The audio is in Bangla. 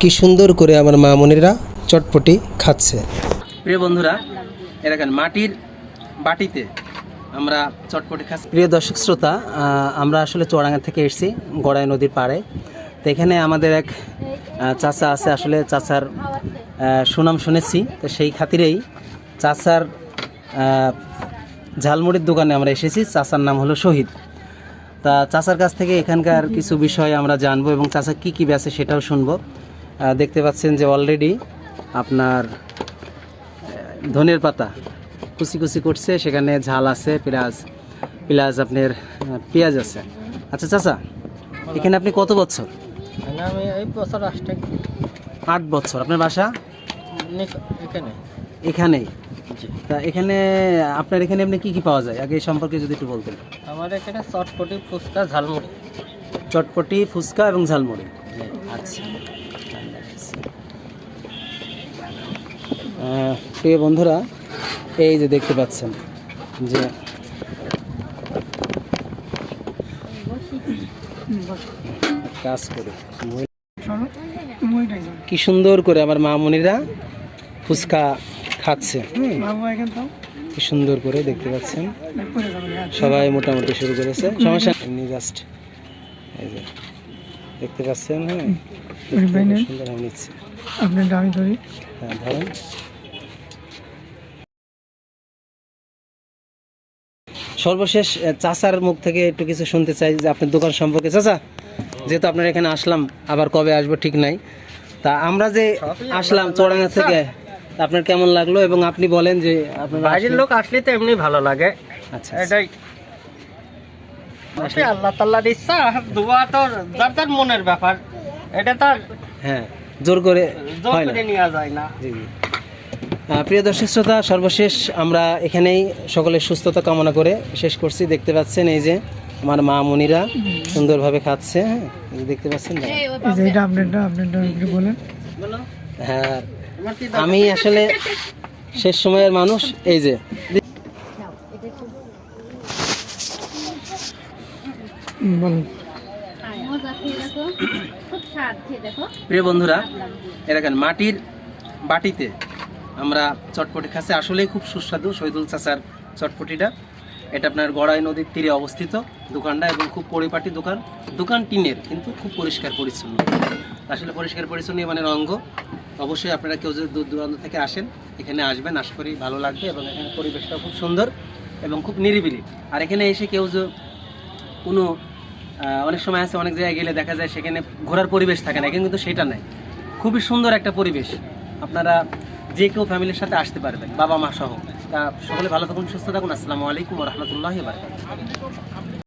কি সুন্দর করে আমার মা মনিরা চটপটি খাচ্ছে। প্রিয় বন্ধুরা এরকম মাটির বাটিতে আমরা চটপটি খাচ্ছি। প্রিয় দর্শক শ্রোতা আমরা আসলে চুয়াডাঙ্গা থেকে এসেছি, গড়াই নদীর পাড়ে। তো এখানে আমাদের এক চাচা আছে, আসলে চাচার সুনাম শুনেছি। তো সেই খাতিরেই চাচার ঝালমুড়ির দোকানে আমরা এসেছি, চাচার নাম হলো শহীদ। তা চাচার কাছ থেকে এখানকার কিছু বিষয় আমরা জানব এবং চাচা কি কি বেছে সেটাও শুনব। দেখতে পাচ্ছেন যে অলরেডি আপনার ধনের পাতা কুচি কুচি করছে সেখানে ঝাল আছে পেঁয়াজ পেঁয়াজ আপনার পেঁয়াজ আছে। আচ্ছা চাচা এখানে আপনি কত বছর? আট বছর। আপনার বাসা? এখানে। এখানেই? তা এখানে আপনার এখানে এমনি কি কি পাওয়া যায়? আগে সম্পর্কে যদি একটু বলতেন। আমার এখানে চটপটি ফুচকা ঝালমুড়ি। চটপটি, ফুচকা এবং ঝালমুড়ি। আচ্ছা। প্রিয় বন্ধুরা, এই যে দেখতে পাচ্ছেন যে কাজ করে। কি সুন্দর করে আমার মা মনিরা ফুচকা খাচ্ছে। কি সুন্দর করে দেখতে পাচ্ছেন। সবাই মোটামুটি শুরু করেছে। সমস্যা জাস্ট এই যে দেখতে পাচ্ছেন হ্যাঁ? সুন্দর আমি নিচ্ছি। আপনার দামি ধরি। হ্যাঁ ধরেন। সর্বশেষ চাচার মুখ থেকে একটু কিছু শুনতে চাই যে আপনার দোকান সম্পর্কে। চাচা যেহেতু আপনার এখানে আসলাম আবার কবে আসব ঠিক নাই। তা আমরা যে আসলাম চড়াঙ্গা থেকে আপনার কেমন লাগল? এবং আপনি বলেন যে আপনার বাইরের লোক আসলে তো এমনি ভালো লাগে। আচ্ছা এটাই। আসলে আল্লাহ তাল্লাহর ইচ্ছা দোয়া তো যার যার মনের ব্যাপার এটা তো হ্যাঁ জোর করে জোর করে নেওয়া যায় না। জি জি। প্রিয় দর্শক শ্রোতা সর্বশেষ আমরা এখানেই সকলের সুস্থতা কামনা করে শেষ করছি। দেখতে পাচ্ছেন এই যে আমার মা মনিরা সুন্দরভাবে খাচ্ছে হ্যাঁ? দেখতে পাচ্ছেন? হ্যাঁ আমি আসলে শেষ সময়ের মানুষ এই যে। প্রিয় বন্ধুরা এরকম মাটির বাটিতে আমরা চটপটি খাচ্ছি। আসলেই খুব সুস্বাদু শহীদুল চাচার চটপটিটা। এটা আপনার গড়াই নদীর তীরে অবস্থিত দোকানটা এবং খুব পরিপাটি দোকান। দোকান টিনের, কিন্তু খুব পরিষ্কার পরিচ্ছন্ন। আসলে পরিষ্কার পরিচ্ছন্ন মানে অঙ্গ অবশ্যই আপনারা কেউ যদি দূর দূরান্ত থেকে আসেন, এখানে আসবেন, আশা করি ভালো লাগবে এবং এখানে পরিবেশটা খুব সুন্দর এবং খুব নিরিবিলি। আর এখানে এসে কেউ কোনো অনেক সময় আছে, অনেক জায়গায় গেলে দেখা যায় সেখানে ঘোরার পরিবেশ থাকে না, কিন্তু সেটা নাই। খুবই সুন্দর একটা পরিবেশ। আপনারা যে কেউ ফ্যামিলির সাথে আসতে পারবেন বাবা মা সহ। তা সকলে ভালো থাকুন, সুস্থ থাকুন। আসসালামু আলাইকুম রহমতুল্লাহ